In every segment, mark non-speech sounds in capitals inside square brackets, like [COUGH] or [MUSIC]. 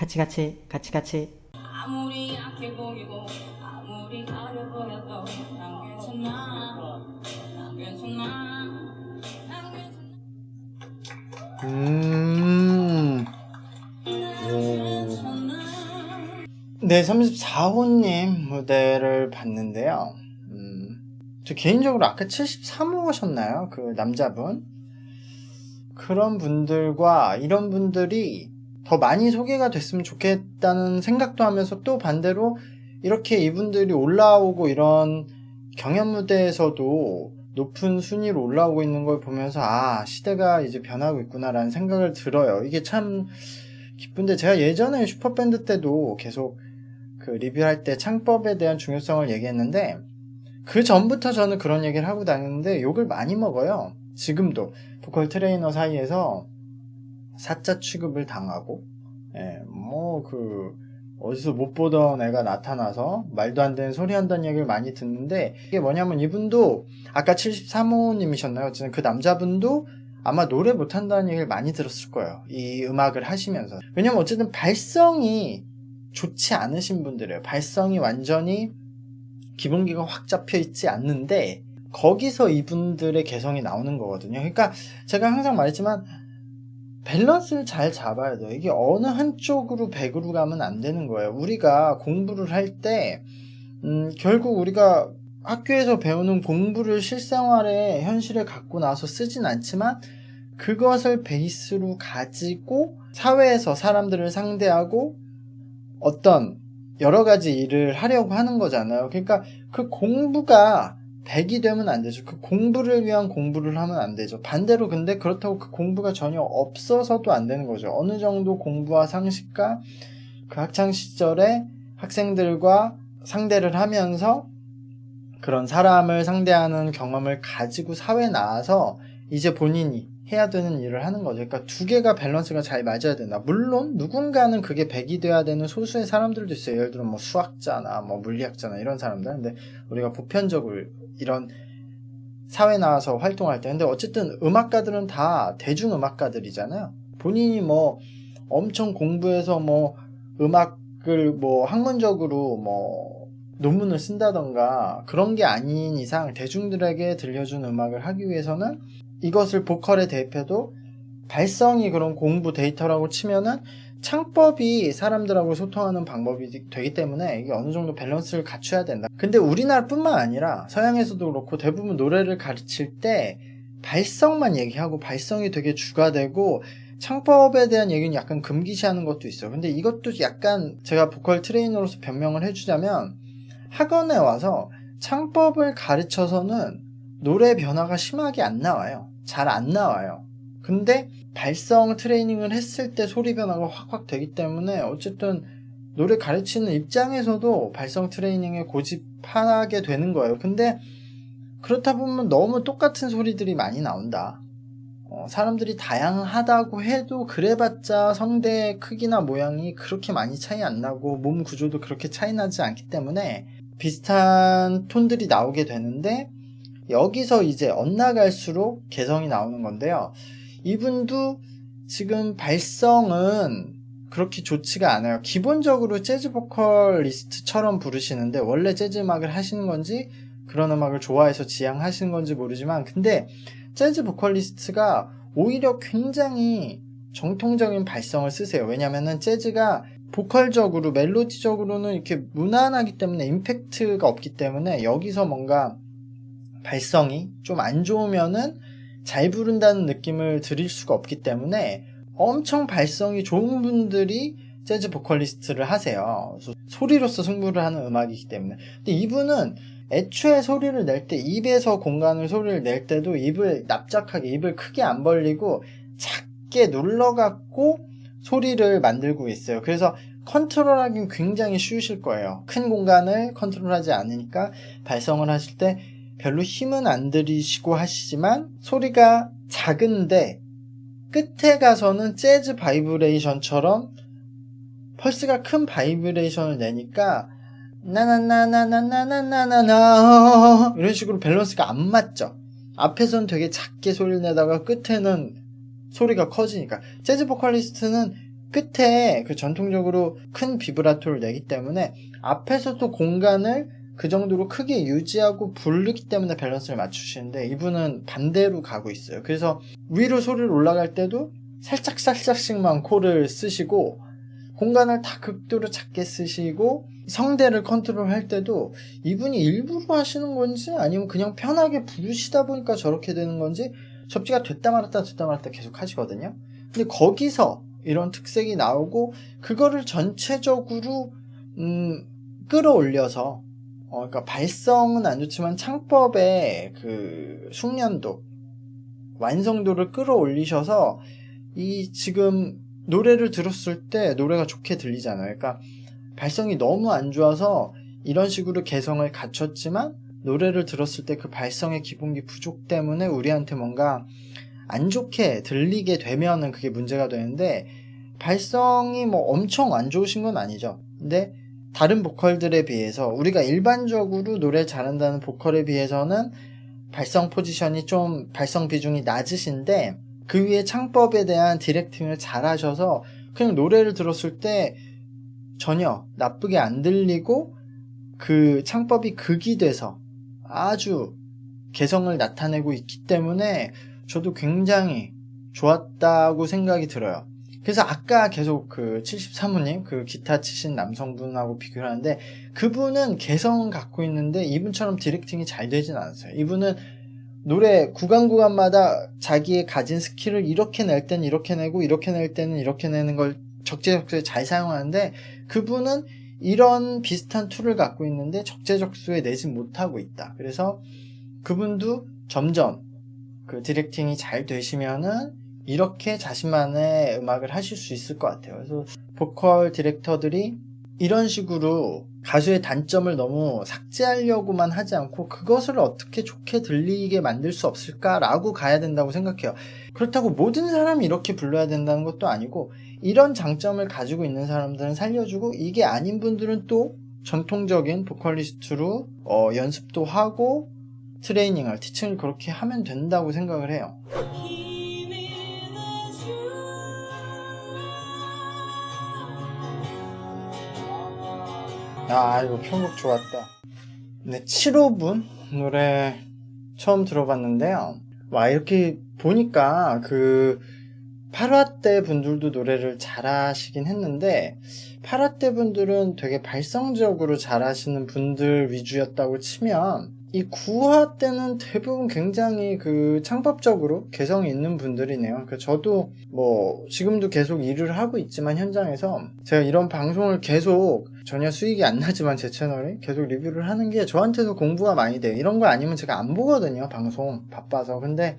같이 같이 같이 같이 아무리 약해 보이고 아무리 가려 보여도 난 괜찮아 난 괜찮아 난 괜찮아 음. 오. 네, 34호님 무대를 봤는데요. 음, 저 개인적으로 아까 73호셨나요? 그 남자분? 그런 분들과 이런 분들이 더 많이 소개가 됐으면 좋겠다는 생각도 하면서 또 반대로 이렇게 이분들이 올라오고 이런 경연 무대에서도 높은 순위로 올라오고 있는 걸 보면서 아 시대가 이제 변하고 있구나라는 생각을 들어요. 이게 참 기쁜데 제가 예전에 슈퍼밴드 때도 계속 그 리뷰할 때 창법에 대한 중요성을 얘기했는데 그 전부터 저는 그런 얘기를 하고 다녔는데 욕을 많이 먹어요. 지금도 보컬 트레이너 사이에서 사자 취급을 당하고 예, 뭐그 어디서 못 보던 애가 나타나서 말도 안 되는 소리 한다는 얘기를 많이 듣는데 이게 뭐냐면 이분도 아까 73호님이셨나요? 어쨌든 그 남자분도 아마 노래 못한다는 얘기를 많이 들었을 거예요. 이 음악을 하시면서. 왜냐면 어쨌든 발성이 좋지 않으신 분들이에요. 발성이 완전히 기본기가 확 잡혀 있지 않는데 거기서 이분들의 개성이 나오는 거거든요. 그러니까 제가 항상 말했지만 밸런스를 잘 잡아야 돼요. 이게 어느 한쪽으로 100으로 가면 안 되는 거예요. 우리가 공부를 할 때, 음, 결국 우리가 학교에서 배우는 공부를 실생활에 현실에 갖고 나서 쓰진 않지만 그것을 베이스로 가지고 사회에서 사람들을 상대하고 어떤 여러 가지 일을 하려고 하는 거잖아요. 그러니까 그 공부가 100이 되면 안 되죠. 그 공부를 위한 공부를 하면 안 되죠. 반대로 근데 그렇다고 그 공부가 전혀 없어서도 안 되는 거죠. 어느 정도 공부와 상식과 그 학창 시절에 학생들과 상대를 하면서 그런 사람을 상대하는 경험을 가지고 사회에 나와서 이제 본인이 해야 되는 일을 하는 거죠. 그러니까 두 개가 밸런스가 잘 맞아야 된다. 물론 누군가는 그게 100이 돼야 되는 소수의 사람들도 있어요. 예를 들어 뭐 수학자나 뭐 물리학자나 이런 사람들. 근데 우리가 보편적으로 이런 사회 나와서 활동할 때 근데 어쨌든 음악가들은 다 대중 음악가들이잖아요. 본인이 뭐 엄청 공부해서 뭐 음악을 뭐 학문적으로 뭐 논문을 쓴다던가 그런 게 아닌 이상 대중들에게 들려준 음악을 하기 위해서는 이것을 보컬에 대입해도 발성이 그런 공부 데이터라고 치면은 창법이 사람들하고 소통하는 방법이 되기 때문에 이게 어느 정도 밸런스를 갖춰야 된다. 근데 우리나라뿐만 아니라 서양에서도 그렇고 대부분 노래를 가르칠 때 발성만 얘기하고 발성이 되게 주가 되고 창법에 대한 얘기는 약간 금기시하는 것도 있어요. 근데 이것도 약간 제가 보컬 트레이너로서 변명을 해주자면 학원에 와서 창법을 가르쳐서는 노래 변화가 심하게 안 나와요. 잘 안 나와요. 근데 발성 트레이닝을 했을 때 소리 변화가 확확 되기 때문에 어쨌든 노래 가르치는 입장에서도 발성 트레이닝에 고집하게 되는 거예요. 근데 그렇다 보면 너무 똑같은 소리들이 많이 나온다. 어, 사람들이 다양하다고 해도 그래봤자 성대 크기나 모양이 그렇게 많이 차이 안 나고 몸 구조도 그렇게 차이 나지 않기 때문에 비슷한 톤들이 나오게 되는데 여기서 이제 엇나갈수록 개성이 나오는 건데요. 이분도 지금 발성은 그렇게 좋지가 않아요. 기본적으로 재즈 보컬리스트처럼 부르시는데 원래 재즈 음악을 하시는 건지 그런 음악을 좋아해서 지향하시는 건지 모르지만 근데 재즈 보컬리스트가 오히려 굉장히 정통적인 발성을 쓰세요. 왜냐면은 재즈가 보컬적으로 멜로디적으로는 이렇게 무난하기 때문에 임팩트가 없기 때문에 여기서 뭔가 발성이 좀 안 좋으면은 잘 부른다는 느낌을 드릴 수가 없기 때문에 엄청 발성이 좋은 분들이 재즈 보컬리스트를 하세요. 소리로서 승부를 하는 음악이기 때문에. 근데 이분은 애초에 소리를 낼 때 입에서 공간을 소리를 낼 때도 입을 납작하게 입을 크게 안 벌리고 작게 눌러갖고 소리를 만들고 있어요. 그래서 컨트롤하기는 굉장히 쉬우실 거예요. 큰 공간을 컨트롤하지 않으니까 발성을 하실 때 별로 힘은 안 들이시고 하시지만 소리가 작은데 끝에 가서는 재즈 바이브레이션처럼 펄스가 큰 바이브레이션을 내니까 나나나나나나나나나 이런 식으로 밸런스가 안 맞죠. 앞에서는 되게 작게 소리를 내다가 끝에는 소리가 커지니까 재즈 보컬리스트는 끝에 그 전통적으로 큰 비브라토를 내기 때문에 앞에서도 공간을 그 정도로 크게 유지하고 부르기 때문에 밸런스를 맞추시는데 이분은 반대로 가고 있어요. 그래서 위로 소리를 올라갈 때도 살짝 살짝씩만 코를 쓰시고 공간을 다 극도로 작게 쓰시고 성대를 컨트롤할 때도 이분이 일부러 하시는 건지 아니면 그냥 편하게 부르시다 보니까 저렇게 되는 건지 접지가 됐다 말았다 됐다 말았다 계속 하시거든요. 근데 거기서 이런 특색이 나오고 그거를 전체적으로 음, 끌어올려서 어, 그러니까 발성은 안 좋지만 창법의 그 숙련도 완성도를 끌어올리셔서 이 지금 노래를 들었을 때 노래가 좋게 들리잖아요. 그러니까 발성이 너무 안 좋아서 이런 식으로 개성을 갖췄지만 노래를 들었을 때 그 발성의 기본기 부족 때문에 우리한테 뭔가 안 좋게 들리게 되면은 그게 문제가 되는데 발성이 뭐 엄청 안 좋으신 건 아니죠. 근데 다른 보컬들에 비해서 우리가 일반적으로 노래 잘한다는 보컬에 비해서는 발성 포지션이 좀 발성 비중이 낮으신데 그 위에 창법에 대한 디렉팅을 잘 하셔서 그냥 노래를 들었을 때 전혀 나쁘게 안 들리고 그 창법이 극이 돼서 아주 개성을 나타내고 있기 때문에 저도 굉장히 좋았다고 생각이 들어요. 그래서 아까 계속 그 73호님 그 기타 치신 남성분하고 비교를 하는데 그분은 개성은 갖고 있는데 이분처럼 디렉팅이 잘 되진 않았어요. 이분은 노래 구간 구간마다 자기의 가진 스킬을 이렇게 낼 때는 이렇게 내고 이렇게 낼 때는 이렇게 내는 걸 적재적소에 잘 사용하는데 그분은 이런 비슷한 툴을 갖고 있는데 적재적소에 내지 못하고 있다. 그래서 그분도 점점 그 디렉팅이 잘 되시면은 이렇게 자신만의 음악을 하실 수 있을 것 같아요. 그래서 보컬 디렉터들이 이런 식으로 가수의 단점을 너무 삭제하려고만 하지 않고 그것을 어떻게 좋게 들리게 만들 수 없을까라고 가야 된다고 생각해요. 그렇다고 모든 사람이 이렇게 불러야 된다는 것도 아니고 이런 장점을 가지고 있는 사람들은 살려주고 이게 아닌 분들은 또 전통적인 보컬리스트로 어, 연습도 하고 트레이닝을 티칭을 그렇게 하면 된다고 생각을 해요. 아 이거 편곡 좋았다. 네 7호분 노래 처음 들어봤는데요. 와 이렇게 보니까 그 8화 때 분들도 노래를 잘하시긴 했는데 8화 때 분들은 되게 발성적으로 잘하시는 분들 위주였다고 치면 이 9화 때는 대부분 굉장히 그 창법적으로 개성이 있는 분들이네요. 그 저도 뭐 지금도 계속 일을 하고 있지만 현장에서 제가 이런 방송을 계속 전혀 수익이 안 나지만 제 채널에 계속 리뷰를 하는 게 저한테도 공부가 많이 돼요. 이런 거 아니면 제가 안 보거든요. 방송 바빠서. 근데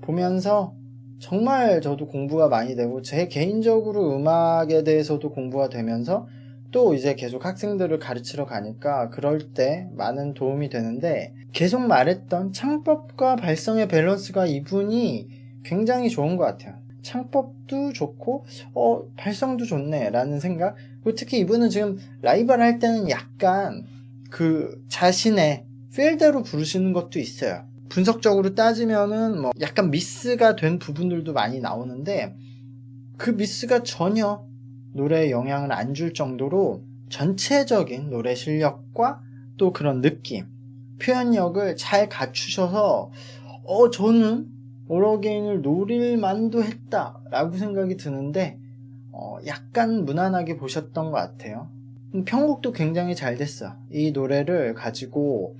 보면서 정말 저도 공부가 많이 되고 제 개인적으로 음악에 대해서도 공부가 되면서 또 이제 계속 학생들을 가르치러 가니까 그럴 때 많은 도움이 되는데 계속 말했던 창법과 발성의 밸런스가 이분이 굉장히 좋은 것 같아요. 창법도 좋고 어 발성도 좋네 라는 생각 그리고 특히 이분은 지금 라이브를 할 때는 약간 그 자신의 필대로 부르시는 것도 있어요. 분석적으로 따지면은 뭐 약간 미스가 된 부분들도 많이 나오는데 그 미스가 전혀 노래에 영향을 안 줄 정도로 전체적인 노래 실력과 또 그런 느낌, 표현력을 잘 갖추셔서 어 저는 오러게인을 노릴 만도 했다라고 생각이 드는데 어, 약간 무난하게 보셨던 것 같아요. 음, 편곡도 굉장히 잘 됐어. 이 노래를 가지고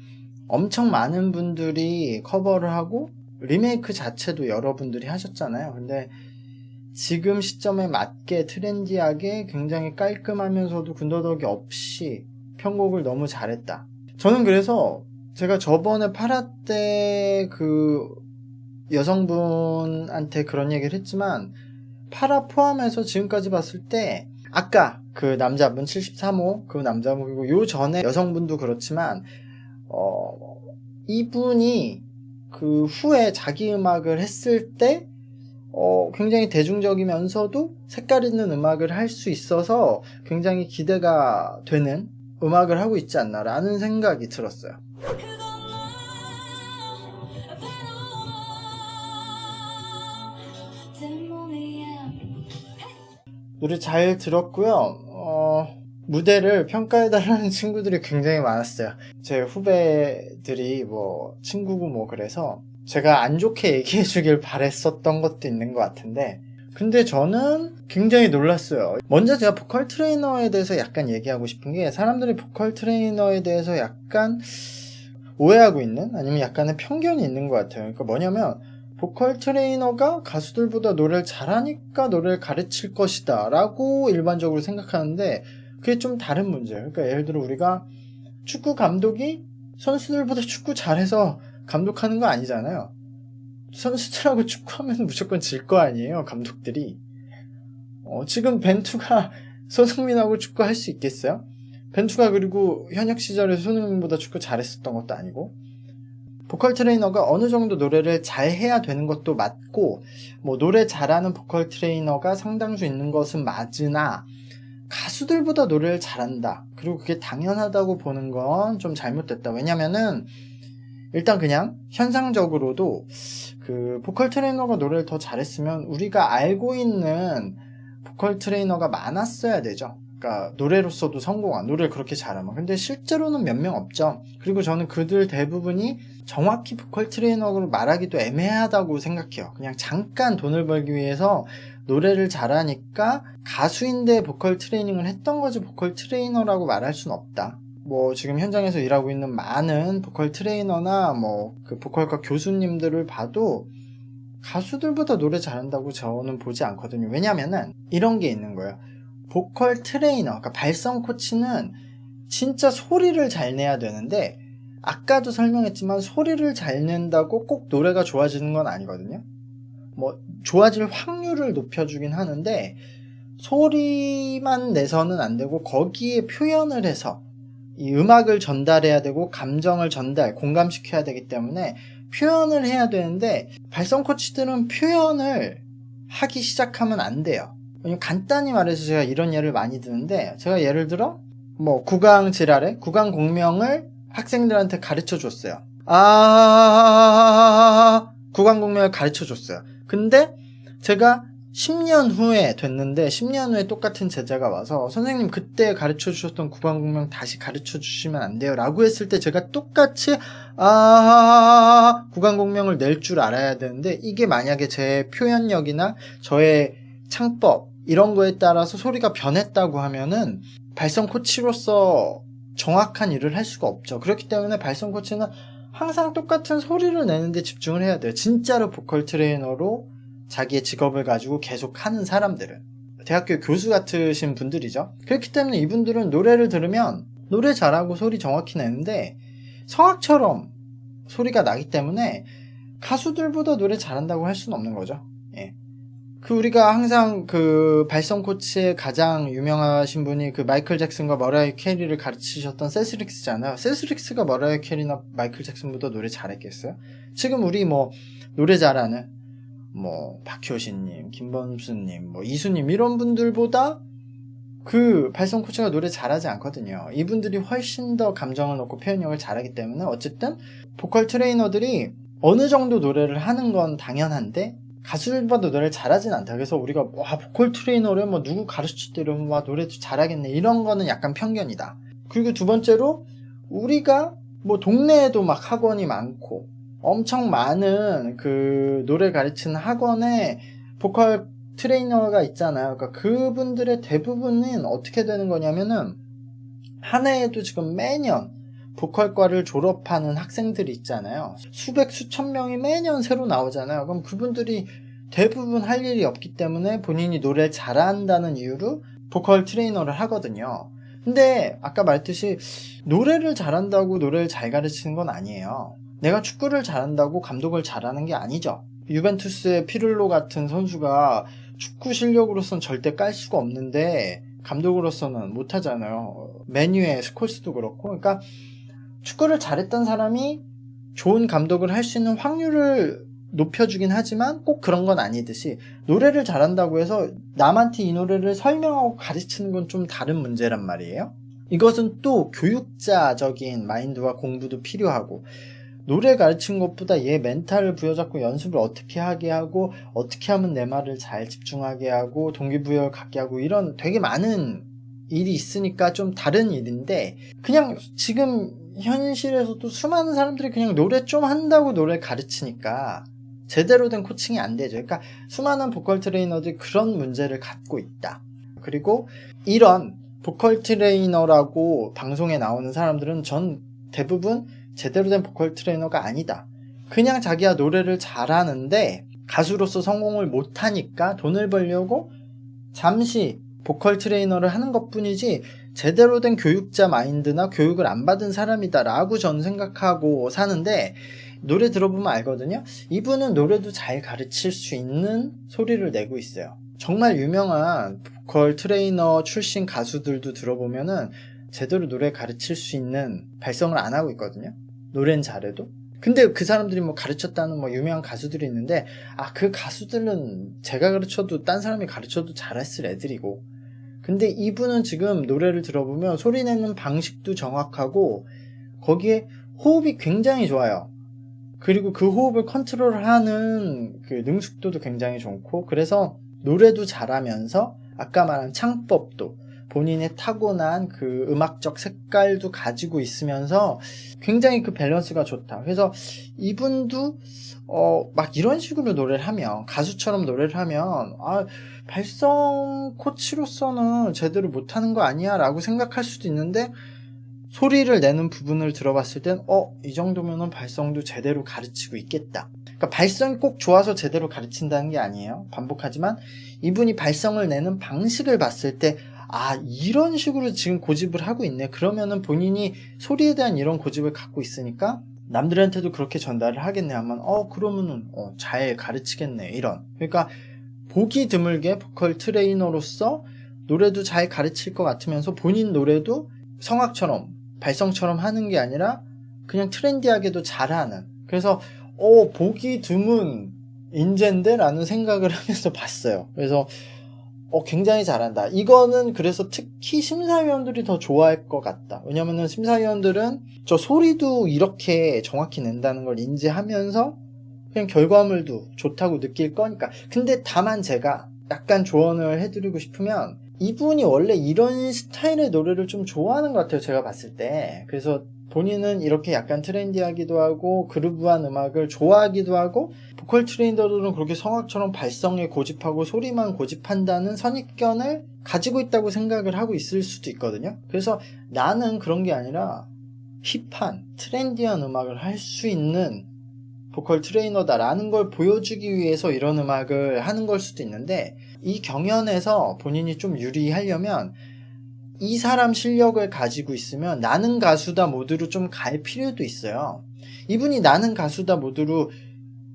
엄청 많은 분들이 커버를 하고 리메이크 자체도 여러분들이 하셨잖아요. 근데 지금 시점에 맞게 트렌디하게 굉장히 깔끔하면서도 군더더기 없이 편곡을 너무 잘했다. 저는 그래서 제가 저번에 파라 때 그 여성분한테 그런 얘기를 했지만 파라 포함해서 지금까지 봤을 때 아까 그 남자분 73호 그 남자분 그리고 요 전에 여성분도 그렇지만 어 이분이 그 후에 자기 음악을 했을 때 어, 굉장히 대중적이면서도 색깔 있는 음악을 할 수 있어서 굉장히 기대가 되는 음악을 하고 있지 않나라는 생각이 들었어요. 노래 잘 들었고요. 어, 무대를 평가해달라는 [LAUGHS] 친구들이 굉장히 많았어요. 제 후배들이 뭐 친구고 뭐 그래서 제가 안 좋게 [LAUGHS] 얘기해 주길 바랬었던 것도 있는 것 같은데 근데 저는 굉장히 놀랐어요. 먼저 제가 보컬 트레이너에 대해서 약간 얘기하고 싶은 게 사람들이 보컬 트레이너에 대해서 약간 오해하고 있는 아니면 약간의 편견이 있는 것 같아요. 그러니까 뭐냐면 보컬 트레이너가 가수들보다 노래를 잘하니까 노래를 가르칠 것이다 라고 일반적으로 생각하는데 그게 좀 다른 문제예요. 그러니까 예를 들어 우리가 축구 감독이 선수들보다 축구 잘해서 감독하는 거 아니잖아요. 선수들하고 축구하면 무조건 질 거 아니에요, 감독들이. 어, 지금 벤투가 [LAUGHS] 손흥민하고 축구 할 수 있겠어요? 벤투가 그리고 현역 시절에 손흥민보다 축구 잘했었던 것도 아니고. 보컬 트레이너가 어느 정도 노래를 잘 해야 되는 것도 맞고, 뭐, 노래 잘하는 보컬 트레이너가 상당수 있는 것은 맞으나, 가수들보다 노래를 잘한다. 그리고 그게 당연하다고 보는 건 좀 잘못됐다. 왜냐면은, 일단 그냥 현상적으로도 그 보컬 트레이너가 노래를 더 잘했으면 우리가 알고 있는 보컬 트레이너가 많았어야 되죠. 그러니까 노래로서도 성공한 노래를 그렇게 잘하면 근데 실제로는 몇 명 없죠. 그리고 저는 그들 대부분이 정확히 보컬 트레이너로 말하기도 애매하다고 생각해요. 그냥 잠깐 돈을 벌기 위해서 노래를 잘하니까 가수인데 보컬 트레이닝을 했던 거지 보컬 트레이너라고 말할 수는 없다. 뭐 지금 현장에서 일하고 있는 많은 보컬 트레이너나 뭐 그 보컬과 교수님들을 봐도 가수들보다 노래 잘한다고 저는 보지 않거든요. 왜냐면은 이런 게 있는 거예요. 보컬 트레이너, 그러니까 발성 코치는 진짜 소리를 잘 내야 되는데 아까도 설명했지만 소리를 잘 낸다고 꼭 노래가 좋아지는 건 아니거든요. 뭐 좋아질 확률을 높여주긴 하는데 소리만 내서는 안 되고 거기에 표현을 해서 이 음악을 전달해야 되고 감정을 전달, 공감시켜야 되기 때문에 표현을 해야 되는데 발성 코치들은 표현을 하기 시작하면 안 돼요. 간단히 말해서 제가 이런 예를 많이 드는데 제가 예를 들어 뭐 구강 질환에 구강 공명을 학생들한테 가르쳐 줬어요. 아 구강 공명을 가르쳐 줬어요. 근데 제가 10년 후에 됐는데 10년 후에 똑같은 제자가 와서 선생님 그때 가르쳐 주셨던 구강 공명 다시 가르쳐 주시면 안 돼요 라고 했을 때 제가 똑같이 아 구강 공명을 낼 줄 알아야 되는데 이게 만약에 제 표현력이나 저의 창법 이런 거에 따라서 소리가 변했다고 하면은 발성 코치로서 정확한 일을 할 수가 없죠 그렇기 때문에 발성 코치는 항상 똑같은 소리를 내는데 집중을 해야 돼요 진짜로 보컬 트레이너로 자기의 직업을 가지고 계속 하는 사람들은 대학교 교수 같으신 분들이죠. 그렇기 때문에 이분들은 노래를 들으면 노래 잘하고 소리 정확히 내는데 성악처럼 소리가 나기 때문에 가수들보다 노래 잘한다고 할 수는 없는 거죠. 예. 그 우리가 항상 그 발성 코치의 가장 유명하신 분이 그 마이클 잭슨과 머라이어 캐리를 가르치셨던 세스릭스잖아요. 세스릭스가 머라이어 캐리나 마이클 잭슨보다 노래 잘했겠어요? 지금 우리 뭐 노래 잘하는 뭐 박효신님, 김범수님, 뭐 이수님 이런 분들보다 그 발성 코치가 노래 잘하지 않거든요. 이분들이 훨씬 더 감정을 넣고 표현력을 잘하기 때문에 어쨌든 보컬 트레이너들이 어느 정도 노래를 하는 건 당연한데 가수들보다 노래를 잘하진 않다. 그래서 우리가 와 보컬 트레이너를 뭐 누구 이러면 와 노래도 잘하겠네 이런 거는 약간 편견이다. 그리고 두 번째로 우리가 뭐 동네에도 막 학원이 많고 엄청 많은 그 노래 가르치는 학원에 보컬 트레이너가 있잖아요. 그러니까 그분들의 대부분은 어떻게 되는 거냐면은 한 해에도 지금 매년 보컬과를 졸업하는 학생들이 있잖아요. 수백 수천 명이 매년 새로 나오잖아요. 그럼 그분들이 대부분 할 일이 없기 때문에 본인이 노래를 잘한다는 이유로 보컬 트레이너를 하거든요. 근데 아까 말했듯이 노래를 잘한다고 노래를 잘 가르치는 건 아니에요. 내가 축구를 잘한다고 감독을 잘하는 게 아니죠. 유벤투스의 피를로 같은 선수가 축구 실력으로선 절대 깔 수가 없는데 감독으로서는 못하잖아요. 메뉴의 스콜스도 그렇고. 그러니까 축구를 잘했던 사람이 좋은 감독을 할 수 있는 확률을 높여주긴 하지만 꼭 그런 건 아니듯이 노래를 잘한다고 해서 남한테 이 노래를 설명하고 가르치는 건 좀 다른 문제란 말이에요. 이것은 또 교육자적인 마인드와 공부도 필요하고 노래 가르친 것보다 얘 멘탈을 부여잡고 연습을 어떻게 하게 하고 어떻게 하면 내 말을 잘 집중하게 하고 동기부여를 갖게 하고 이런 되게 많은 일이 있으니까 좀 다른 일인데 그냥 지금 현실에서도 수많은 사람들이 그냥 노래 좀 한다고 노래 가르치니까 제대로 된 코칭이 안 되죠. 그러니까 수많은 보컬 트레이너들이 그런 문제를 갖고 있다. 그리고 이런 보컬 트레이너라고 방송에 나오는 사람들은 전 대부분 제대로 된 보컬 트레이너가 아니다. 그냥 자기가 노래를 잘하는데 가수로서 성공을 못하니까 돈을 벌려고 잠시 보컬 트레이너를 하는 것 뿐이지 제대로 된 교육자 마인드나 교육을 안 받은 사람이다라고 저는 생각하고 사는데 노래 들어보면 알거든요. 이분은 노래도 잘 가르칠 수 있는 소리를 내고 있어요. 정말 유명한 보컬 트레이너 출신 가수들도 들어보면은 제대로 노래 가르칠 수 있는 발성을 안 하고 있거든요. 노래는 잘해도. 근데 그 사람들이 뭐 가르쳤다는 뭐 유명한 가수들이 있는데 아 그 가수들은 제가 가르쳐도 딴 사람이 가르쳐도 잘했을 애들이고 근데 이분은 지금 노래를 들어보면 소리 내는 방식도 정확하고 거기에 호흡이 굉장히 좋아요. 그리고 그 호흡을 컨트롤하는 그 능숙도도 굉장히 좋고 그래서 노래도 잘하면서 아까 말한 창법도 본인의 타고난 그 음악적 색깔도 가지고 있으면서 굉장히 그 밸런스가 좋다. 그래서 이분도 어, 막 이런 식으로 노래를 하면, 가수처럼 노래를 하면, 아, 발성 코치로서는 제대로 못하는 거 아니야? 라고 생각할 수도 있는데, 소리를 내는 부분을 들어봤을 땐, 어, 이 정도면은 발성도 제대로 가르치고 있겠다. 그러니까 발성이 꼭 좋아서 제대로 가르친다는 게 아니에요. 반복하지만, 이분이 발성을 내는 방식을 봤을 때, 아, 이런 식으로 지금 고집을 하고 있네. 그러면은 본인이 소리에 대한 이런 고집을 갖고 있으니까, 남들한테도 그렇게 전달을 하겠네. 하면 어 그러면은 어, 잘 가르치겠네. 이런. 그러니까 보기 드물게 보컬 트레이너로서 노래도 잘 가르칠 것 같으면서 본인 노래도 성악처럼 발성처럼 하는 게 아니라 그냥 트렌디하게도 잘하는. 그래서 어 보기 드문 인재인데 라는 생각을 [LAUGHS] 하면서 봤어요. 그래서 어, 굉장히 잘한다. 이거는 그래서 특히 심사위원들이 더 좋아할 것 같다. 왜냐면은 심사위원들은 저 소리도 이렇게 정확히 낸다는 걸 인지하면서 그냥 결과물도 좋다고 느낄 거니까. 근데 다만 제가 약간 조언을 해드리고 싶으면 이분이 원래 이런 스타일의 노래를 좀 좋아하는 것 같아요. 제가 봤을 때. 그래서 본인은 이렇게 약간 트렌디하기도 하고 그루브한 음악을 좋아하기도 하고 보컬 트레이너들은 그렇게 성악처럼 발성에 고집하고 소리만 고집한다는 선입견을 가지고 있다고 생각을 하고 있을 수도 있거든요. 그래서 나는 그런 게 아니라 힙한 트렌디한 음악을 할 수 있는 보컬 트레이너다라는 걸 보여주기 위해서 이런 음악을 하는 걸 수도 있는데 이 경연에서 본인이 좀 유리하려면 이 사람 실력을 가지고 있으면 나는 가수다 모드로 좀 갈 필요도 있어요. 이분이 나는 가수다 모드로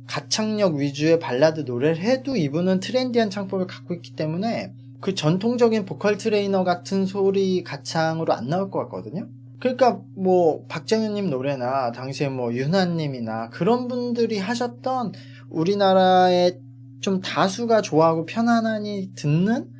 가창력 위주의 발라드 노래를 해도 이분은 트렌디한 창법을 갖고 있기 때문에 그 전통적인 보컬 트레이너 같은 소리 가창으로 안 나올 것 같거든요. 그러니까 뭐 박정현님 노래나 당시에 뭐 윤하님이나 그런 분들이 하셨던 우리나라의 좀 다수가 좋아하고 편안하니 듣는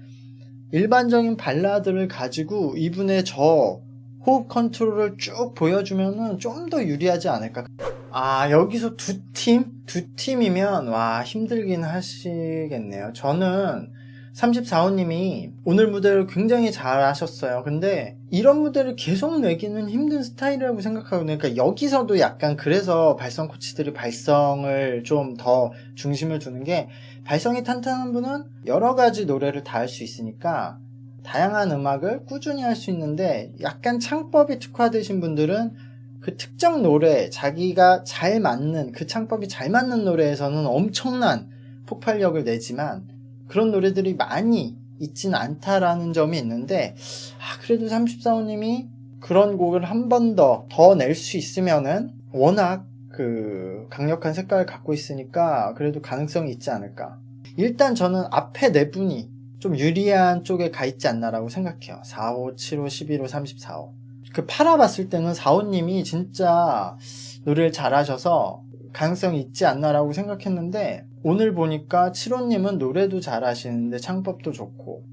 일반적인 발라드를 가지고 이분의 저 호흡 컨트롤을 쭉 보여주면은 좀 더 유리하지 않을까. 아, 여기서 두 팀? 두 팀이면, 와, 힘들긴 하시겠네요. 저는 34호님이 오늘 무대를 굉장히 잘 하셨어요. 근데 이런 무대를 계속 내기는 힘든 스타일이라고 생각하거든요. 그러니까 여기서도 약간 그래서 발성 코치들이 발성을 좀 더 중심을 두는 게 발성이 탄탄한 분은 여러 가지 노래를 다 할 수 있으니까 다양한 음악을 꾸준히 할 수 있는데 약간 창법이 특화되신 분들은 그 특정 노래 자기가 잘 맞는 그 창법이 잘 맞는 노래에서는 엄청난 폭발력을 내지만 그런 노래들이 많이 있진 않다라는 점이 있는데 아, 그래도 34호님이 그런 곡을 한 번 더 더 낼 수 있으면은 워낙 그 강력한 색깔을 갖고 있으니까 그래도 가능성이 있지 않을까. 일단 저는 앞에 네 분이 좀 유리한 쪽에 가 있지 않나라고 생각해요. 4호, 7호, 11호, 34호. 그 팔아봤을 때는 4호님이 진짜 노래를 잘하셔서 가능성이 있지 않나라고 생각했는데 오늘 보니까 7호님은 노래도 잘 하시는데 창법도 좋고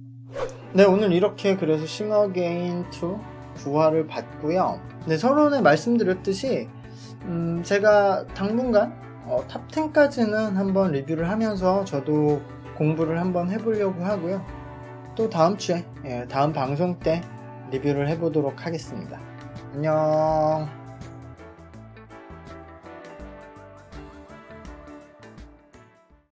네 오늘 이렇게 그래서 싱어게인 2 구화를 받고요 네 서론에 말씀드렸듯이 음, 제가 당분간 어, 탑 10까지는 한번 리뷰를 하면서 저도 공부를 한번 해보려고 하고요. 또 다음 주에, 예, 다음 방송 때 리뷰를 해보도록 하겠습니다. 안녕.